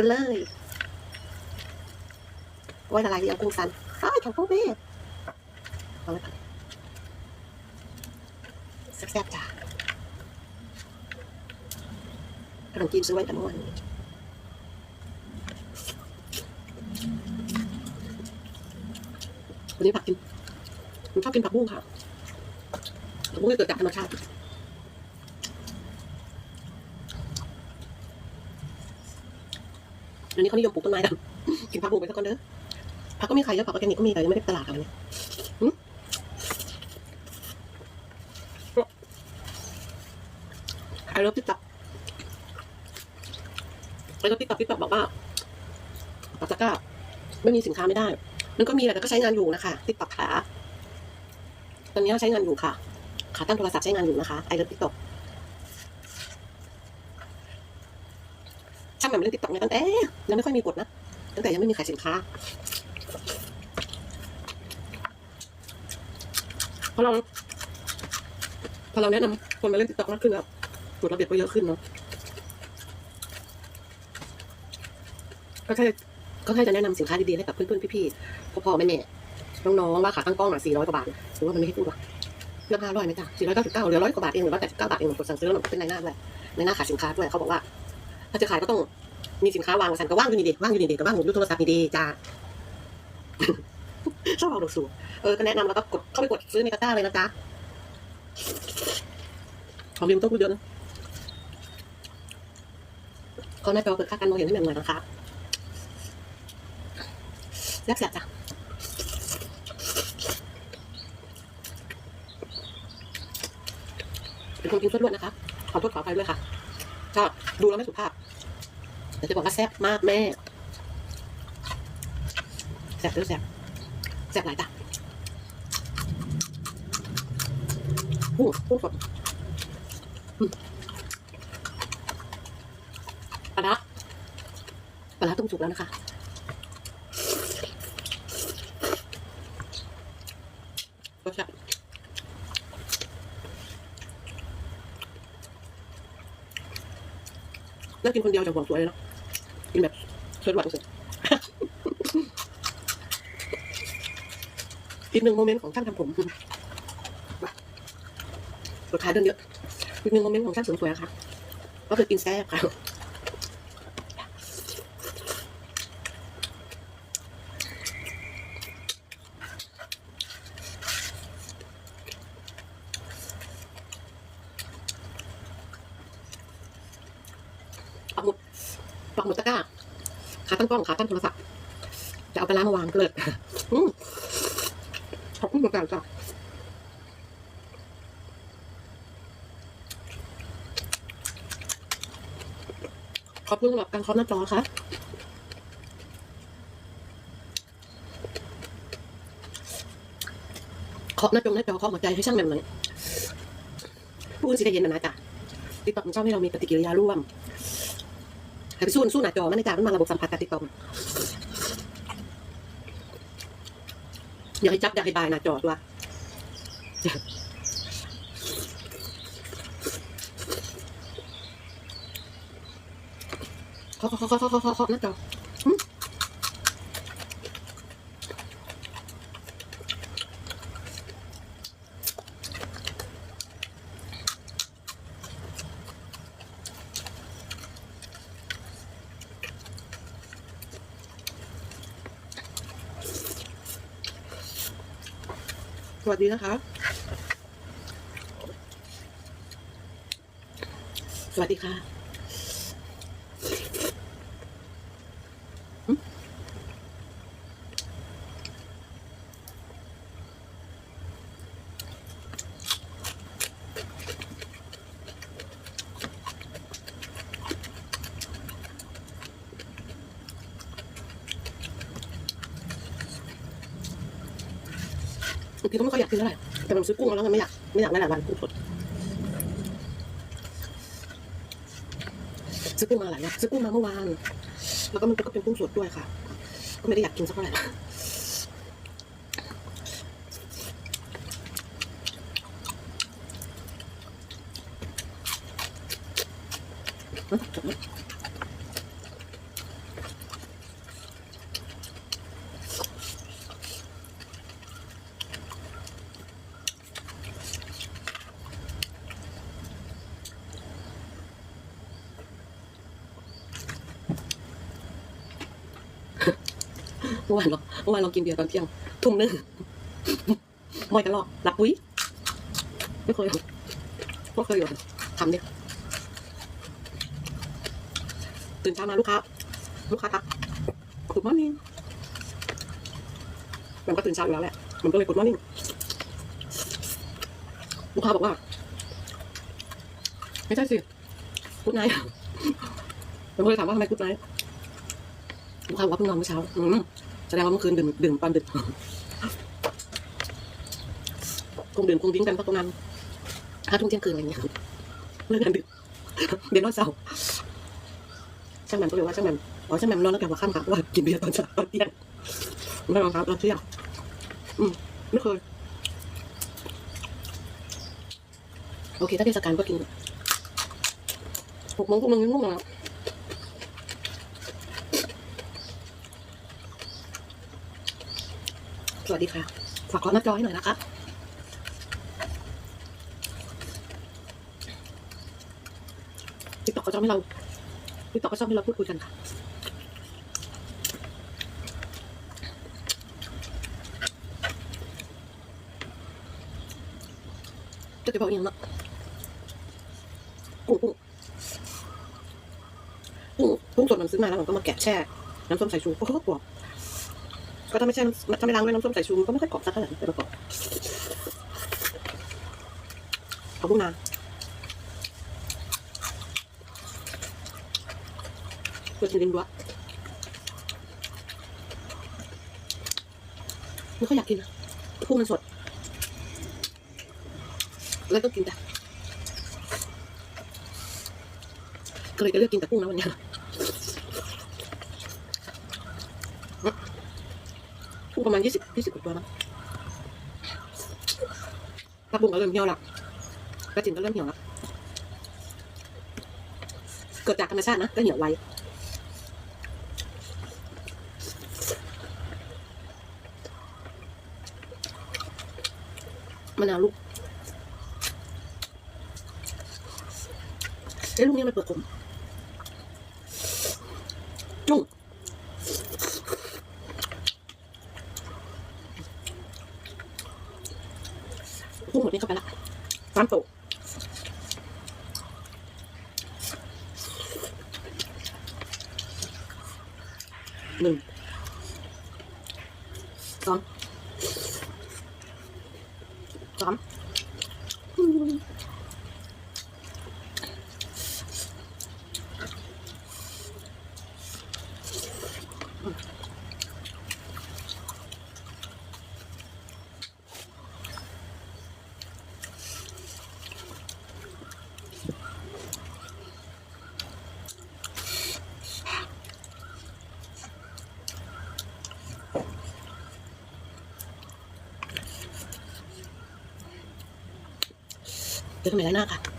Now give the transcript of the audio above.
กันเลยไว้ละลายอย่างกุ้งสันอ้าวของพวกแม่เอาไว้ก่อนแซ่บๆจ้าขนมจีนซื้อไว้แต่เมื่อวานวันนี้ผักกินผมชอบกินผักบุ้งค่ะผักบุ้งที่เกิดจากธรรมชาติ ดี๋ยวนี้เขานิยมปลูกต้นไม้กันกินผักบุ้งไปสักก่อนเด้อผักก็มีขายเยอะผักออร์แกนิกก็มีแต่ยังไม่ได้ตลาดกันเลยหืมไอเลิฟติ๊กต็อกไอเลิฟติ๊กต็อกติ๊กต็อกบอกว่าปักตะกร้าไม่มีสินค้าไม่ได้ มันก็มีแหละแต่ก็ใช้งานอยู่นะคะติ๊กต็อกขา ตอนนี้ใช้งานอยู่ค่ะ ขาตั้งโทรศัพท์ใช้งานอยู่นะคะไอเลิฟติ๊กต็อ กช่างแบบเล่นติ๊กต็อกเนี่ยตั้งแต่ยังไม่ค่อยมีกฎนะ ตั้งแต่ยังไม่มีขายสินค้าพราะเราพอเราแนะนำคนมาเล่นติ๊กต็อกมากขึ้นแล้วกฎระเบียบก็เยอะขึ้นเนาะก็แค่ก็แค่จะแนะนำสินค้าดีๆให้กับเพื่อนๆพี่ๆพ่อๆแม่ๆน้องๆว่าขาตั้งกล้องอะ400กว่าบาทหรือว่ามันไม่ให้พูดหรอกเรื่องห้าร้อยไหมจ๊ะ499เก้าสิบเก้าหลือร้อยกว่าบาทเองหรือว่า89บเก้าบาทเองกดสั่งซื้อแล้วมันเป็นในหน้าด้วยในหน้าขายสินค้าด้วยเขาบอกว่า ถ้าจะขายก็ต้อง มีสินค้าวางสันก็ว่างอยู่นี่ดิว่างอยู่นี่ดิก็ว่างอยู่โทรศัพท์นี่ดีจ้าชอบเอาดูสูเออก็แนะนำแล้วก็กดเข้าไปกดซื้อในกระต้าเลยนะจ๊ะของบิมต้องพูดเยอะนะเขาไม่แปลว่าเปิดค่าการมองเห็นไม่หมือนหน่อยนะคะแซ่บแซ่บจ้ะเป็นคนกินเพื่อด้วยนะคะขอโทษขออภัยด้วยค่ะก็ดูแล้วไม่สุภาพ แต่จะบอกว่าแซ่บมากแม่แซ่บด้อแซ่บแซ่บหลายตาอู้หูสดอืมปลาร้าปลาร้าต้มสุกแล้วนะคะรสชาติแล้วกินคนเดียวจะหวงสวยเลยเนาะ เชิดหวานสุดอีกหนึ่งโมเมนต์ของช่างทำผมกดขาเดินเยอะอีกหนึ่งโมเมนต์ของช่างเสริมสวยนะค่ะ ก็คือกินแซ่บค่ะ ปักหมุดปักหมุดตะกร้า ขา ตั้งกล้องขาตั้งโทรศัพท์จะเอาไปล้างมาวางก็เลยอืมขอบคุณเหมือนกันจ้ะขอบคุณสำหรับการเคาะหน้าจอค่ะเคาะหน้าจอหน้าจอเคาะหัวใจให้ช่างแบบไหนพูดสิได้เย็นนะนะจ๊ะติ๊กต็อกมันชอบให้เรามีปฏิกิริยาร่วม ให้ไปสู้สู้หน้าจอมันในจามันมาระบบสัมผัสการติดต่ออยากให้จับอยากให้บายหน้าจอตัวเขาเขาเขาเขาเขาเขาเคาหน้าจออืมส วัสดีนะคะ สวัสดีค่ะ บางทีก็ไม่ค่อยอยากกินเท่าไหร่แต่มันซื้อกุ้งมาแล้วมันไม่อยากไม่อยากได้หลายวันกุ้งสดซื้อกุ้งมาหลายวันซื้อกุ้งมาเมื่อวานแล้วก็มันก็เป็นกุ้งสดด้วยค่ะ ก็ไม่ได้อยากกินสักเท่าไหร่ มื่อวานเราเมื่อวานเรากินเบียร์ตอนเที่ยงทุ่มหนึงมอยกันหรอกหลับปุ๋ยไม่เคยไม่เคยอยู่ทำดิตื่นเช้ามาลูกค้า ลูกค้าทักกุดมอร์นิ่งมันก็ตื่นเช้าอยู่แล้วแหละ มันก็เลยกุดมอร์นิ่งลูกค้าบอกว่า ไม่ใช่สิกุดไนท์มันก็เลยถามว่าทำไมกุดไนท์ลูกค้าบอกว่าเพิ่งนอนเมื่อเช้า อืม แสดงว่าเมื่อคืนดื่มดื่มตอนดึกคงดื่มคงดิ้งกันสักประมาณห้าทุ่มเที่ยงคืนอะไรอย่างเงี้ยเลิกงานดึกเดี๋ยวนอนเสาร์ช่างแหม่มก็เลยว่าช่างแหม่มอ๋อช่างแหม่มนอนตั้งแต่หัวค่ำค่ะเพราะว่ากินเบียร์ตอนเช้าตอนเที่ยงไม่รองครับตอนเที่ยงอืมไม่เคยโอเค ถ้าเทศกาลก็กินหกโมงพวกมึงง่วงแล้ว สวัสดีค่ะ ฝากขอหน้าจอให้หน่อยนะคะติ๊กต็อกเขาชอบให้เราติ๊กต็อกเขาชอบให้เราพูดคุยกันค่ะก็จะบอกอย่างนั้นกุ้งกุ้งกุ้งกุ้งสดมันซื้อมาแล้วผมก็มาแกะแช่ น้ำส้มสายชูก็ก็กรอบ ก็ถ้าไม่ใช่น้ำถ้าไม่ล้างด้วยน้ำส้มสายชูมันก็ไม่ค่อยกรอบสักเท่าไหร่แต่ประกอบขอบคุณนะเพื่อจะลิ้นด้วยไม่ค่อยอยากกินนะกุ้งมันสด แล้วก็กินแต่ก็เลยจะเลือกกินแต่กุ้งนะวันนี้ ประมาณยี่สิบยี่สิบกว่าตัวมั้งปลาบุ้งก็เริ่มเหี่ยวละปลาจิ๋มก็เริ่มเหี่ยวละเกิดจากธรรมชาตินะก็เหี่ยวไวมะนาวลูกเอ้ยลูกนี้มันเปิดกลมจุ้ง กุ้งหมดนี่เข้าไปละสามโตะหนึ่งสองสาม อืมเจอกันใหม่แล้วหน้าค่ะ